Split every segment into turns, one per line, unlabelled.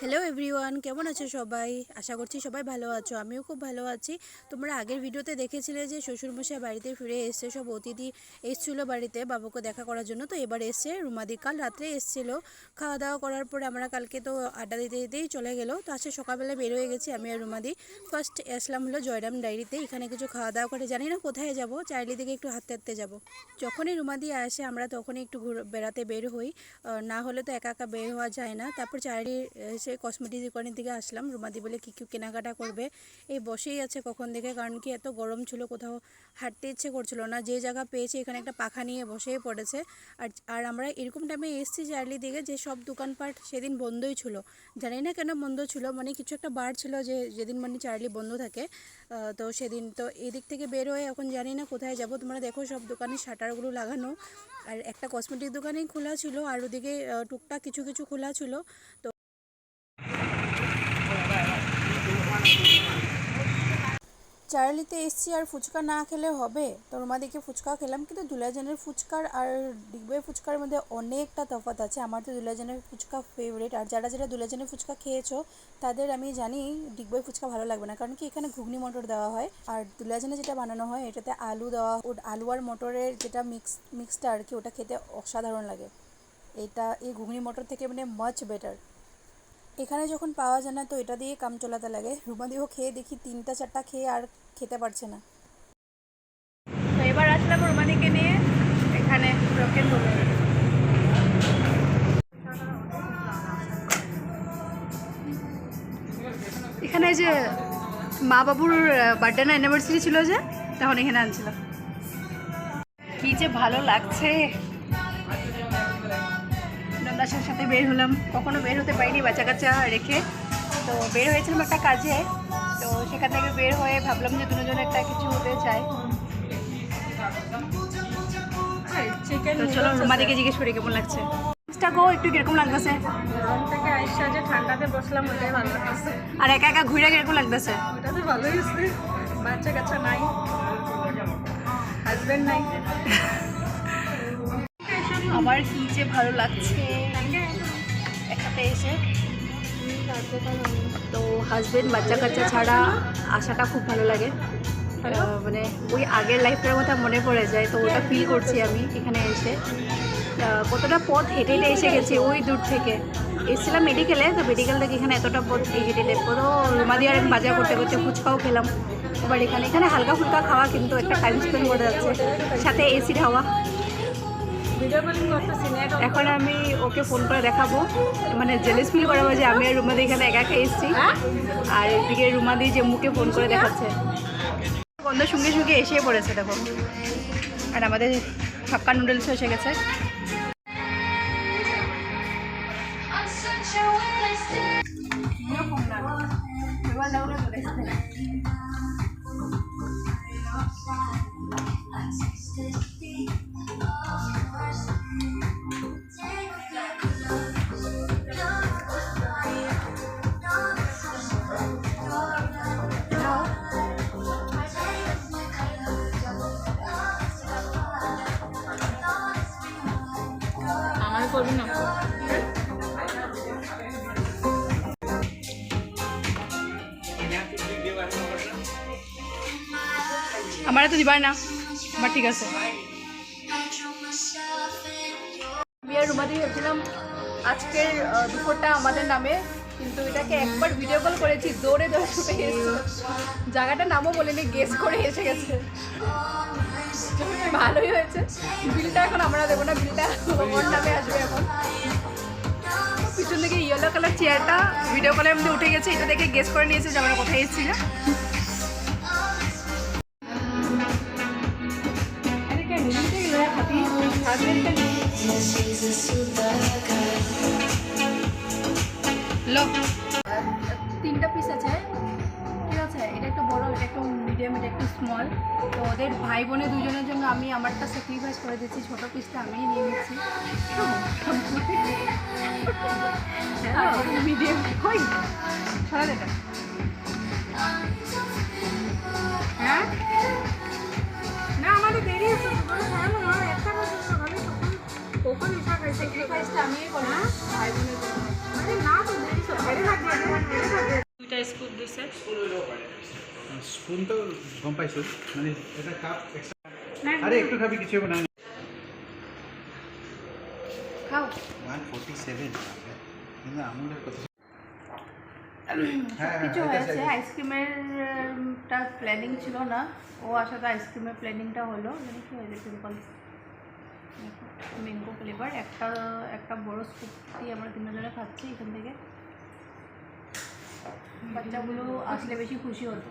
Hello everyone কেমন আছো সবাই? আশা করছি সবাই ভালো আছো, আমিও খুব ভালো আছি। তোমরা আগের ভিডিওতে দেখেছিলে যে শ্বশুরমশাই বাড়িতে ফিরে এসছে সব অতিথি এসছিলো বাড়িতে বাবুকে দেখা করার জন্য, তো এবার এসছে রুমাদি কাল রাত্রে এসছিল। খাওয়া দাওয়া করার পরে আমরা কালকে তো আড্ডা দিতে দিতেই চলে গেলো, তো আজকে সকালবেলা বের হয়ে গেছি আমি আর রুমাদি। ফার্স্ট আসলাম হলো জয়রাম ডায়েরিতে, এখানে কিছু খাওয়া দাওয়া করে, জানি না কোথায় যাব দিকে একটু হাঁটতে হাঁটতে যাব। যখনই রুমাদি আসে আমরা তখনই একটু ঘুর, বেড়াতে বের হই না হলে তো একা একা বের হওয়া যায় না, তারপর চাইলি এসে কসমেটিক দোকানের দিকে আসলাম। রুমাদি বলে, কী কী কেনাকাটা করবে? এই বসেই আছে কখন দেখে, কারণ কি এত গরম ছিল, কোথাও হাঁটতে ইচ্ছে করছিল না। যে জায়গা পেয়েছে, এখানে একটা পাখা নিয়ে বসেই পড়েছে। আর আর আমরা এরকম টাইমে এসেছি চার্লি দিকে, যে সব দোকানপাট সেদিন বন্ধই ছিল। জানি না কেন বন্ধ ছিল মানে কিছু একটা বার ছিল যে, যেদিন মানে চার্লি বন্ধ থাকে। তো সেদিন, তো এদিক থেকে বের হয়ে এখন জানি না কোথায় যাব। তোমরা দেখো সব দোকানের শাটারগুলো লাগানো। আর একটা কসমেটিক দোকানেই খোলা ছিল, আর ওদিকে টুকটাক কিছু কিছু খোলা ছিল। তো চার্লিতে এসছি আর ফুচকা না খেলে হবে? তো রুমাদিকে ফুচকা খেলাম, কিন্তু দুলাজানের ফুচকার আর ডিগবই ফুচকার মধ্যে অনেকটা তফাৎ আছে। আমার তো দুলাজানের ফুচকা ফেভারিট আর যারা যারা দুলাজানের ফুচকা খেয়েছো, তাদের আমি জানি ডিগবই ফুচকা ভালো লাগবে না। কারণ কি এখানে ঘুগনি মটর দেওয়া হয়, আর দুলাজানে যেটা বানানো হয়, এটাতে আলু দেওয়া ও- আলু আর মটরের যেটা মিক্স মিক্সটা আর কি, ওটা খেতে অসাধারণ লাগে। এটা, এই ঘুগনি মটর থেকে মানে মাচ বেটার এখানে যখন পাওয়া যায় না, তো এটা দিয়ে কাম চলাতে লাগে। রুমাদিও খেয়ে দেখি তিনটা, চারটা খেয়ে আর খেতে পারছে না।
তো এবার আসলাম রোমানিকে নিয়ে, এখানে এখানে যে মা বাবুর বার্থডে না অ্যানিভার্সারি ছিল যে, তখন এখানে আনছিল। কি যে ভালো লাগছে। নন্দাসার সাথে বের হলাম। কখনো বের হতে পারিনি বাচ্চা কাচ্চা রেখে। তো বের হয়েছিলাম একটা কাজে। সেখান থেকে বের হয়ে ভাবলাম যে দুজন একটা কিছু হতে চাই। তো চলো রুমাদিকে জিজ্ঞেস করি কেমন লাগছে? গো একটু কীরকম লাগতেছে?
থেকে আইসা যে ঠান্ডাতে বসলাম ভালো লাগছে
আর একা একা ঘুরে কীরকম লাগতেছে?
ওটা তো ভালোই হচ্ছে বাচ্চা কাচ্চা নাই। হাজবেন্ড নাই।
আমার কি যে ভালো লাগছে। একসাথে এসে তো হাজবেন্ড বাচ্চা কাচ্চা ছাড়া আসাটা খুব ভালো লাগে। মানে ওই আগের লাইফটার কথা মনে পড়ে যায় তো ওটা ফিল করছি আমি এখানে এসে। কতটা পথ হেঁটে হেঁটে এসে গেছি ওই দূর থেকে। এসেছিলাম মেডিকেলে তো মেডিকেল থেকে এখানে এতটা পথ হেঁটে হেঁটে কত রুমাদি আর আমি বাজার করতে করতে ফুচকাও খেলাম। এবার এখানে এখানে হালকা ফুলকা খাওয়া কিন্তু একটা টাইম স্পেন্ড করে যাচ্ছে। সাথে এসির হাওয়া। এখন আমি ওকে ফোন করে দেখাবো। মানে জেলেস ফিল করাবো যে আমি আর রুমাদি এখানে একা একা এসেছি। আর এদিকে রুমাদি যে মুখে ফোন করে দেখাচ্ছে। গন্ধ সঙ্গে সঙ্গে এসে পড়েছে দেখো। আর আমাদের হাক্কা নুডলস এসে গেছে।
আমার
আমার তো দিবার না, বাট ঠিক আছে। আমি আর রুমাদি ভেবেছিলাম আজকের দুপুরটা আমাদের নামে, কিন্তু এটাকে একবার ভিডিও কল করেছি দৌড়ে দৌড়ে জায়গাটার নামও বলিনি গেস করে এসে গেছে। ভালোই হয়েছে। বিলটা এখন আমরা দেবো না, বিলটা ওর নামে আসবে এখন। পিছন থেকে ইয়েলো কালার চেয়ারটা ভিডিও কলের মধ্যে উঠে গেছে, এটা দেখে গেস করে নিয়েছে যে আমরা কোথায় এসেছি না। তিনটা পিস আছে। মিডিয়াম এটা একটু স্মল তো ওদের ভাই বোনে দুজনের জন্য আমি আমারটা স্যাক্রিফাইস করে দিচ্ছি ছোট পিসটা আমি নিয়ে নিচ্ছি। মিডিয়াম হই হ্যাঁ?
না আমাদের দেরি আছে ভালো না একটা পর্যন্ত ভালো। কখন এসা খাইছে
স্যাক্রিফাইসটা আমি করলাম ভাই বোনের জন্য।
আরে না তো দেরি ভাই
এসছে
স্পুন তো গম পাইছো? মানে এটা কাপ আরে একটু খাবি কিছু হবে না।
খাও।
One forty seven. কিন্তু আমুলের কথা হ্যাঁ,
কিছু হয়েছে। আইসক্রিমের টা প্ল্যানিং ছিল না। ও আসাতে আইসক্রিমের প্ল্যানিংটা হলো। কি হয়েছে সিম্পল ম্যাঙ্গো ফ্লেভার একটা একটা বড় স্কুপ দিয়ে আমরা তিনজনে খাচ্ছি এখান থেকে। বাচ্চাগুলো আসলে বেশি খুশি হতো।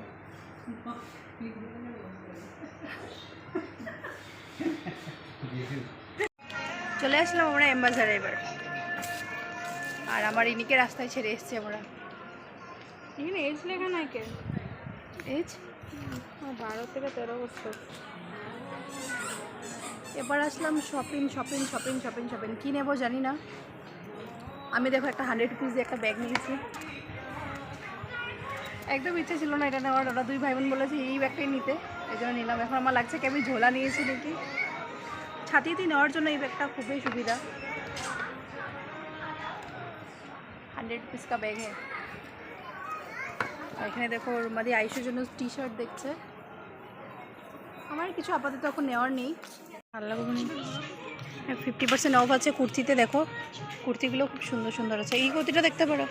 চলে আসলাম আমরা অ্যাম্বাসাডার এবার। আর আমার ইনিকে রাস্তায় ছেড়ে এসছি আমরা।
এখানে এজ লেখা নাই কে?
এজ
বারো থেকে তেরো বছর।
এবার আসলাম shopping shopping shopping shopping shopping কী নেব জানি না। আমি দেখো একটা হান্ড্রেড রুপিস দিয়ে একটা ব্যাগ নিয়েছি। একদম ইচ্ছে ছিল না এটা নেওয়ার। ওরা দুই ভাই বোন বলেছে, এই ব্যাগটাই নিতে। এই জন্য নিলাম। এখন আমার লাগছে কি আমি ঝোলা নিয়েছি নাকি? ছাতিতে নেওয়ার জন্য এই ব্যাগটা খুবই সুবিধা। হান্ড্রেড রুপিস কা ব্যাগ হ্যাঁ এখানে দেখো, মাদি আয়ুষের জন্য টি শার্ট দেখছে। আমার কিছু আপাতত এখন নেওয়ার নেই। ভালো লাগবে ফিফটি পার্সেন্ট অফ আছে কুর্তিতে, দেখো। কুর্তিগুলো খুব সুন্দর সুন্দর আছে। এই কুর্তিটা দেখতে পারো।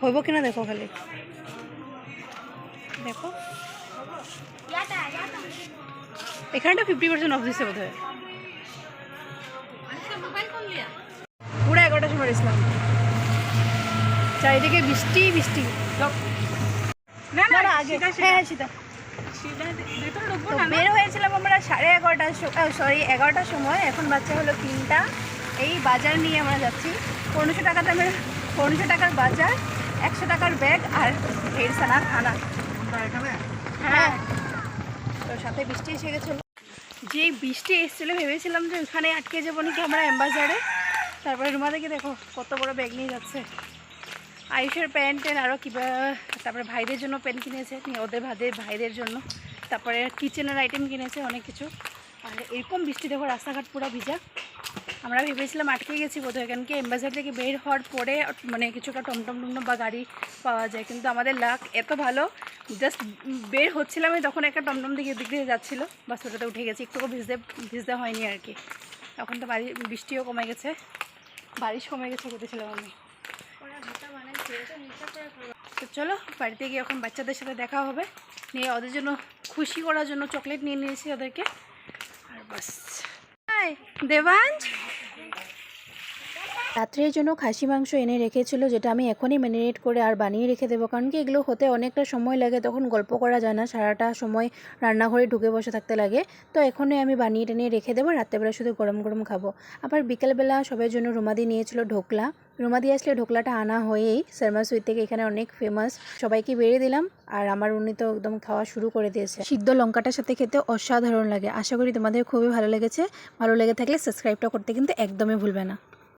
হইব কিনা দেখো খালি। দেখো। এখানটা ফিফটি পার্সেন্ট অফ দিচ্ছে বোধ হয় পুরো এগারোটার সময় ইসলাম চারিদিকে বৃষ্টি বৃষ্টি।
না
না আগে। হ্যাঁ সীতা? বের হয়েছিলাম আমরা সাড়ে এগারোটার সরি এগারোটার সময়। এখন বাচ্চা হলো তিনটা। এই বাজার নিয়ে আমরা যাচ্ছি। পনেরোশো টাকা দামের পনেরোশো টাকার বাজার একশো টাকার ব্যাগ আর ঢের সানা খানা। হ্যাঁ। তো সাথে বৃষ্টি এসে যেই বৃষ্টি এসেছিল, ভেবেছিলাম যে ওখানে আটকে যাব নাকি আমরা অ্যাম্বাসাডে। তারপরে রুমা দেখে দেখো, কত বড় ব্যাগ নিয়ে যাচ্ছে। আয়ুষের প্যান্ট ট্যান আরও কিবা তারপরে ভাইদের জন্য প্যান্ট কিনেছে ওদের ভাইদের ভাইদের জন্য। তারপরে কিচেনের আইটেম কিনেছে, অনেক কিছু। আর এরকম বৃষ্টি দেখো, রাস্তাঘাট পুরো ভিজা। আমরা ভেবেছিলাম আটকে গেছি বোধহয়, কারণ কি এম্বাসার থেকে বের হওয়ার পরে মানে কিছুটা টমটম টমটম বা গাড়ি পাওয়া যায়, কিন্তু আমাদের লাক এত ভালো জাস্ট বের হচ্ছিলামই তখন একটা টমটম দিকে দিক দিয়ে যাচ্ছিল, বাস ওটাতে উঠে গেছি, একটুকু ভিজতে ভিজতে হয়নি আর কি। এখন তো বাড়ি, বৃষ্টিও কমে গেছে, বারিশ কমে গেছে বলেছিলাম আমি। তো চলো, বাড়িতে গিয়ে এখন বাচ্চাদের সাথে দেখা হবে, নিয়ে ওদের জন্য খুশি করার জন্য চকলেট নিয়ে নিয়েছি ওদেরকে। দেবাঞ্জ
রাত্রের জন্য খাসি মাংস এনে রেখেছিল, যেটা আমি এখনই ম্যারিনেট করে আর বানিয়ে রেখে দেবো। কারণ কি, এগুলো হতে অনেকটা সময় লাগে, তখন গল্প করা যায় না, সারাটা সময় রান্নাঘরে ঢুকে বসে থাকতে লাগে। তো এখনই আমি বানিয়ে টেনে রেখে দেবো, রাত্রেবেলা শুধু গরম গরম খাব। আবার বিকেলবেলা সবার জন্য রুমাদি নিয়েছিল ঢোকলা। রুমাদি আসলে ঢোকলাটা আনা হয়েই শর্মা সুইট থেকে এখানে অনেক ফেমাস সবাইকে বেরিয়ে দিলাম আর আমার উনি তো একদম খাওয়া শুরু করে দিয়েছে। সিদ্ধ লঙ্কাটার সাথে খেতে অসাধারণ লাগে। আশা করি তোমাদের খুবই ভালো লেগেছে। ভালো লেগে থাকলে সাবস্ক্রাইবটা করতে কিন্তু একদমই ভুলবে না।